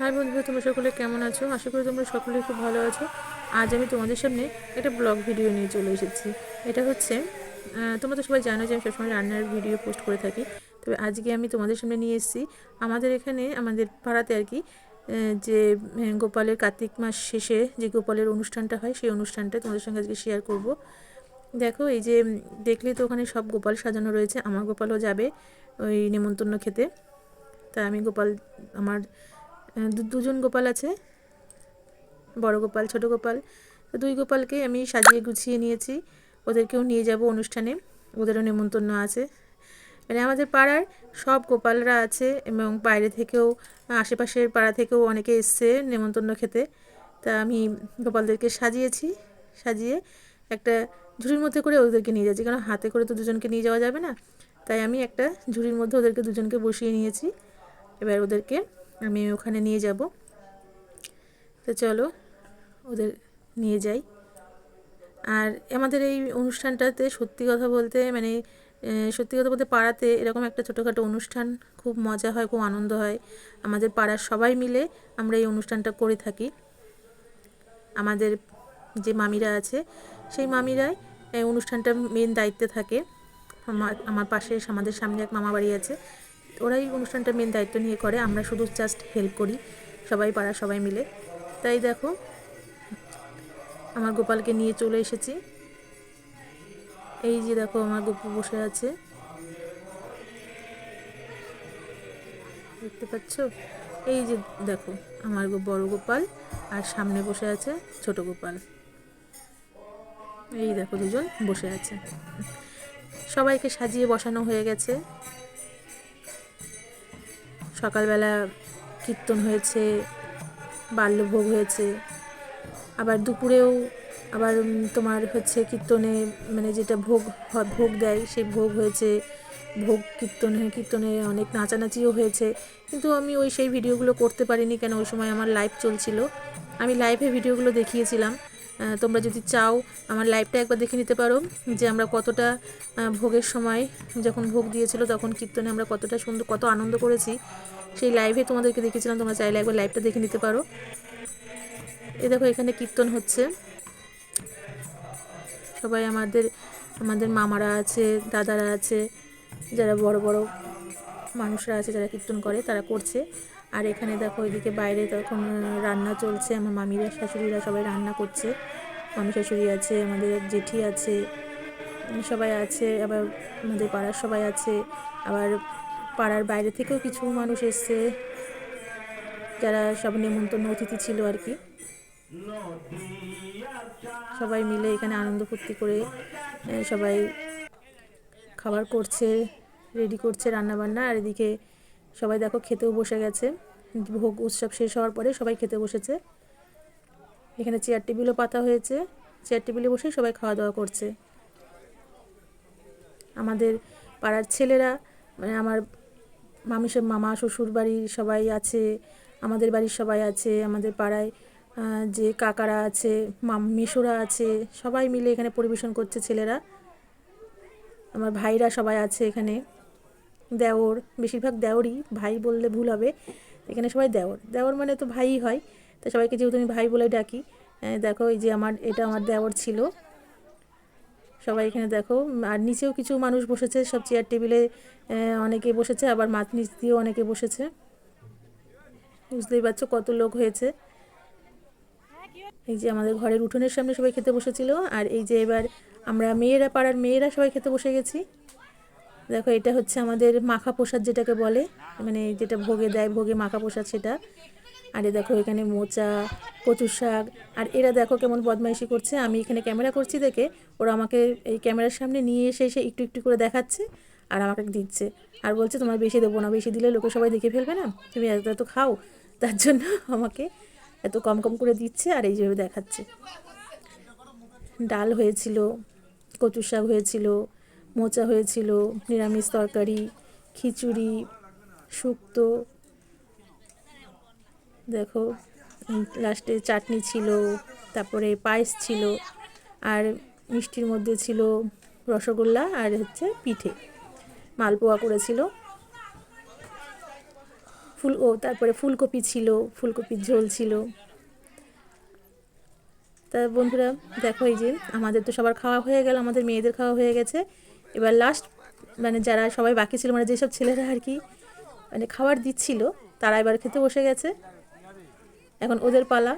High বন্ধুরা, তোমরা সকলে কেমন আছো? আশা করি তোমরা সকলে খুব ভালো আছো। আজ আমি তোমাদের সামনে একটা ব্লগ ভিডিও নিয়ে চলে এসেছি। এটা হচ্ছে তোমরা তো সবাই জানো যে আমি সবসময় রান্নার ভিডিও পোস্ট করে থাকি। তবে আজকে আমি তোমাদের সামনে নিয়ে এসেছি। আমাদের এখানে, আমাদের পাড়াতে আর কি যে গোপালের কার্তিক মাস শেষে যে গোপালের অনুষ্ঠানটা হয়, সেই অনুষ্ঠানটা তোমাদের সঙ্গে আজকে শেয়ার করব। দেখো, এই যে, দেখলে তো ওখানে সব গোপাল সাজানো রয়েছে। আমার গোপালও যাবে ওই নেমন্তন্ন খেতে। তা আমি গোপাল, আমার দুজন গোপাল আছে, বড় গোপাল, ছোট গোপাল। তো দুই গোপালকে আমি সাজিয়ে গুছিয়ে নিয়েছি, ওদেরকেও নিয়ে যাব অনুষ্ঠানে, ওদেরও নেমন্তন্ন আছে। মানে আমাদের পাড়ার সব গোপালরা আছে এবং বাইরে থেকেও, আশেপাশের পাড়া থেকেও অনেকে এসছে নেমন্তন্ন খেতে। তা আমি গোপালদেরকে সাজিয়েছি, সাজিয়ে একটা ঝুড়ির মধ্যে করে ওদেরকে নিয়ে যাচ্ছি। কারণ হাতে করে তো দুজনকে নিয়ে যাওয়া যাবে না, তাই আমি একটা ঝুড়ির মধ্যে ওদেরকে দুজনকে বসিয়ে নিয়েছি। এবার ওদেরকে আমি ওখানে নিয়ে যাব। তো চলো, ওদের নিয়ে যাই। আর আমাদের এই অনুষ্ঠানটাতে সত্যি কথা বলতে মানে সত্যি কথা বলতে পাড়াতে এরকম একটা ছোটোখাটো অনুষ্ঠান খুব মজা হয়, খুব আনন্দ হয়। আমাদের পাড়ার সবাই মিলে আমরা এই অনুষ্ঠানটা করে থাকি। আমাদের যে মামিরা আছে, সেই মামিরাই এই অনুষ্ঠানটা মেন দায়িত্বে থাকে। আমার আমার পাশে, আমাদের সামনে এক মামা বাড়ি আছে। ওরাই অনুষ্ঠানটা মেন দায়িত্ব নিয়ে করে, আমরা শুধু জাস্ট হেল্প করি, সবাই পাড়া সবাই মিলে। তাই দেখো, আমার গোপালকে নিয়ে চলে এসেছি। এই যে দেখো, আমার গোপু বসে আছে। দেখতে পাচ্ছ? এই যে দেখো, আমার বড় গোপাল আর সামনে বসে আছে ছোট গোপাল। এই দেখো দুজন বসে আছে। সবাইকে সাজিয়ে বসানো হয়ে গেছে। সকালবেলা কীর্তন হয়েছে, বাল্যভোগ হয়েছে, আবার দুপুরেও আবার তোমার হচ্ছে কীর্তনে মানে যেটা ভোগ ভোগ দেয় সেই ভোগ হয়েছে, ভোগ কীর্তনে কীর্তনে অনেক নাচানাচিও হয়েছে, কিন্তু আমি ওই সেই ভিডিওগুলো করতে পারিনি কেন? ওই সময় আমার লাইভ চলছিল। আমি লাইভে ভিডিওগুলো দেখিয়েছিলাম। তোমরা যদি চাও আমার লাইভটা একবার দেখে নিতে পারো, যে আমরা কতটা ভোগের সময় যখন ভোগ দিয়েছিল তখন কীর্তনে আমরা কতটা সুন্দর, কত আনন্দ করেছি। সেই লাইভে তোমাদেরকে দেখেছিলাম, তোমরা চাইলে একবার লাইভটা দেখে নিতে পারো। এ দেখো, এখানে কীর্তন হচ্ছে। সবাই আমাদের আমাদের মামারা আছে, দাদারা আছে, যারা বড় বড় মানুষরা আছে, যারা কীর্তন করে, তারা করছে। আর এখানে দেখো এদিকে বাইরে তখন রান্না চলছে। আমার মামিরা, শাশুড়িরা সবাই রান্না করছে। মামি শাশুড়ি আছে, আমাদের জেঠি আছে, সবাই আছে। আবার আমাদের পাড়ার সবাই আছে। আবার পাড়ার বাইরে থেকেও কিছু মানুষ এসছে। যারা সব নেমন্তন্ন অতিথি ছিল আর কি। সবাই মিলে এখানে আনন্দ ফুর্তি করে সবাই খাবার করছে রেডি করছে রান্না বান্না আর এদিকে সবাই দেখো, খেতেও বসে গেছে। ভোগ, উৎসব শেষ হওয়ার পরে সবাই খেতে বসেছে। এখানে চেয়ার টেবিলও পাতা হয়েছে। চেয়ার টেবিলে বসে সবাই খাওয়া দাওয়া করছে। আমাদের পাড়ার ছেলেরা মানে আমার মামি সব, মামা শ্বশুর বাড়ির সবাই আছে, আমাদের বাড়ির সবাই আছে, আমাদের পাড়ায় যে কাকারা আছে, মাম, মেশোরা আছে, সবাই মিলে এখানে পরিবেশন করছে ছেলেরা। আমার ভাইরা সবাই আছে এখানে। দেওর, বেশিরভাগ দেওরই ভাই বললে ভুল হবে। এখানে সবাই দেওর। দেওর মানে তো ভাইই হয়। তো সবাইকে যেহেতু আমি ভাই বলে ডাকি দেখো এই যে আমার, এটা আমার দেওর ছিল। সবাই এখানে দেখো, আর নিচেও কিছু মানুষ বসেছে, সব চেয়ার টেবিলে অনেকে বসেছে, আবার মাত নিচ দিয়েও অনেকে বসেছে। বুঝতেই পারছ কত লোক হয়েছে। এই যে আমাদের ঘরের উঠোনের সামনে সবাই খেতে বসেছিল, আর এই যে এবার আমরা মেয়েরা পাড়ার মেয়েরা সবাই খেতে বসে গেছি। দেখো, এটা হচ্ছে আমাদের মাখা প্রসাদ যেটাকে বলে মানে যেটা ভোগে দেয়, ভোগে মাখা প্রসাদ সেটা। আর এ দেখো, এখানে মোচা, কচুর শাক, আর এরা দেখো কেমন বদমাইশি করছে। আমি এখানে ক্যামেরা করছি দেখে, ওরা আমাকে এই ক্যামেরার সামনে নিয়ে এসে এসে একটু একটু করে দেখাচ্ছে আর আমাকে দিচ্ছে। আর বলছে, তোমার বেশি দেবো না, বেশি দিলে লোকে সবাই দেখে ফেলবে না? তুমি এত এত খাও। তার জন্য আমাকে এত কম কম করে দিচ্ছে আর এইভাবে দেখাচ্ছে। ডাল হয়েছিল কচু শাক হয়েছিল মোচা হয়েছিল, নিরামিষ তরকারি, খিচুড়ি, শুক্তো। দেখো, লাস্টে চাটনি ছিল, তারপরে পায়েস ছিল, আর মিষ্টির মধ্যে ছিল রসগোল্লা আর হচ্ছে পিঠে। মালপোয়া করেছিল। ফুল, ও তারপরে ফুলকপি ছিল, ফুলকপির ঝোল ছিল। তা বন্ধুরা, দেখো এই যে, আমাদের তো সবার খাওয়া হয়ে গেল, আমাদের মেয়েদের খাওয়া হয়ে গেছে। এবার লাস্ট মানে যারা সবাই বাকি ছিল মানে যেসব ছেলেরা আর কি মানে খাবার দিচ্ছিল, তারা এবার খেতে বসে গেছে। এখন ওদের পালা।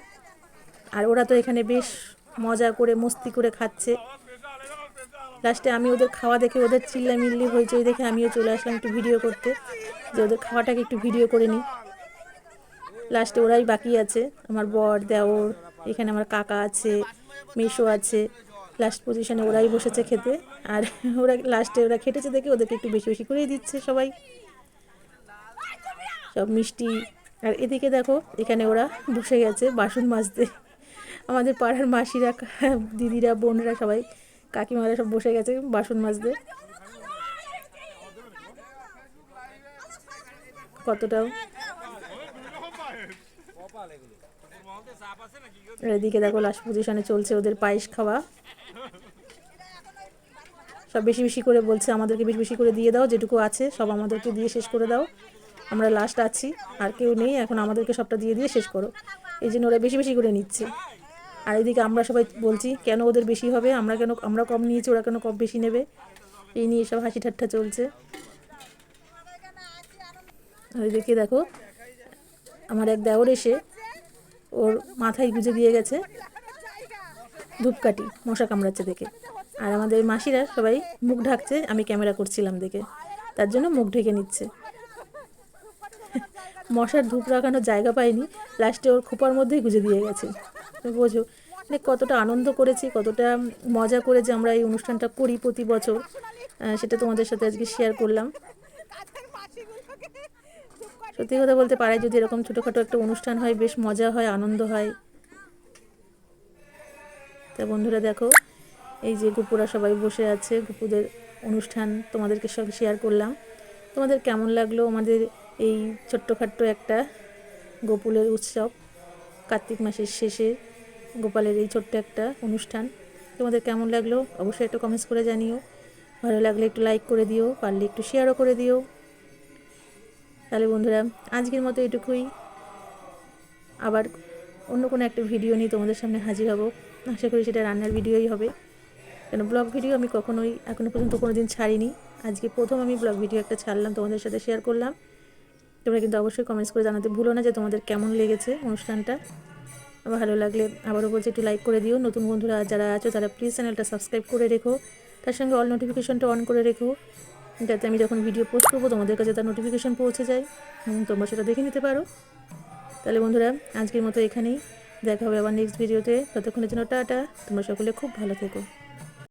আর ওরা তো এখানে বেশ মজা করে, মস্তি করে খাচ্ছে। লাস্টে আমি ওদের খাওয়া দেখে ওদের চিল্লামিল্লি হয়েছে, ওই দেখে আমিও চলে আসলাম একটু ভিডিও করতে, যে ওদের খাওয়াটাকে একটু ভিডিও করে নিই। লাস্টে ওরাই বাকি আছে, আমার বর, দেওর, এখানে আমার কাকা আছে, মেশো আছে। লাস্ট পজিশনে ওরাই বসেছে খেতে। আর ওরা লাস্টে ওরা খেটেছে দেখে ওদেরকে একটু বেশি বেশি করেই দিচ্ছে সবাই। সব মিষ্টি। আর এদিকে দেখো, এখানে ওরা বসে গেছে বাসন মাজতে। আমাদের পাড়ার মাসিরা, দিদিরা, বোনরা সবাই, কাকিমারা সব বসে গেছে বাসন মাজতে। কতটাও। এদিকে দেখো লাস্ট পজিশনে চলছে ওদের পায়েস খাওয়া। সব বেশি বেশি করে বলছে, আমাদেরকে বেশি বেশি করে দিয়ে দাও, যেটুকু আছে, সব আমাদেরকে দিয়ে শেষ করে দাও। আমরা লাস্ট আছি, আর কেউ নেই, এখন আমাদেরকে সবটা দিয়ে দিয়ে শেষ করো। এই জন্য ওরা বেশি বেশি করে নিচ্ছে। আর এদিকে আমরা সবাই বলছি, কেন ওদের বেশি হবে? আমরা কেন, আমরা কম নিয়েছি, ওরা কেন কম বেশি নেবে? এই নিয়ে সব হাসি ঠাট্টা চলছে। আর এদিকে দেখো, আমার এক দেওর এসে ওর মাথায় গুজে দিয়ে গেছে। ধূপকাঠি, মশা কামড়াচ্ছে দেখে। আর আমাদের মাসিরা সবাই মুখ ঢাকছে, আমি ক্যামেরা করছিলাম দেখে। তার জন্য মুখ ঢেকে নিচ্ছে। মশার ধূপ রাখানোর জায়গা পায়নি লাস্টে ওর খোপার মধ্যেই গুঁজে দিয়ে গেছে। বোঝো মানে কতটা আনন্দ করেছি, কতটা মজা করে যে আমরা এই অনুষ্ঠানটা করি প্রতি বছর। সেটা তোমাদের সাথে আজকে শেয়ার করলাম। সত্যি কথা বলতে পারে যদি এরকম ছোটোখাটো একটা অনুষ্ঠান হয়, বেশ মজা হয়, আনন্দ হয়। তা বন্ধুরা দেখো, এই যে গুপুরা সবাই বসে আছে, গুপুদের অনুষ্ঠান তোমাদেরকে সব শেয়ার করলাম। তোমাদের কেমন লাগল আমাদের এই ছোট্টখাট্ট একটা গোপুলের উৎসব, কার্তিক মাসের শেষে গোপালের এই ছোট্ট একটা অনুষ্ঠান? তোমাদের কেমন লাগল অবশ্যই একটু কমেন্টস করে জানিও। ভালো লাগলে একটু লাইক করে দিও, পারলে একটু শেয়ারও করে দিও। তাহলে বন্ধুরা, আজকের মতো এটুকুই। আবার অন্য কোনো একটা ভিডিও নিয়ে তোমাদের সামনে হাজির হব। আশা করি সেটা রান্নার ভিডিওই হবে। কেন ব্লগ ভিডিও আমি কখনোই এখনও পর্যন্ত কোনো দিন ছাড়িনি। আজকে প্রথম আমি ব্লগ ভিডিও একটা ছাড়লাম, তোমাদের সাথে শেয়ার করলাম। তোমরা কিন্তু অবশ্যই কমেন্টস করে জানাতে ভুলো না যে তোমাদের কেমন লেগেছে অনুষ্ঠানটা। ভালো লাগলে আবারও বলছি, একটু লাইক করে দিও। নতুন বন্ধুরা যারা আছো, তারা প্লিজ চ্যানেলটা সাবস্ক্রাইব করে রেখো। তার সঙ্গে অল নোটিফিকেশনটা অন করে রেখো। যাতে আমি যখন ভিডিও পোস্ট করব, তোমাদের কাছে তার নোটিফিকেশন পৌঁছে যায়। তোমরা সেটা দেখে নিতে পারো। তাহলে বন্ধুরা, আজকের মতো এখানেই। দেখা হবে আবার নেক্সট ভিডিওতে ততক্ষণের জন্য টাটা। তোমরা সকলে খুব ভালো থেকো।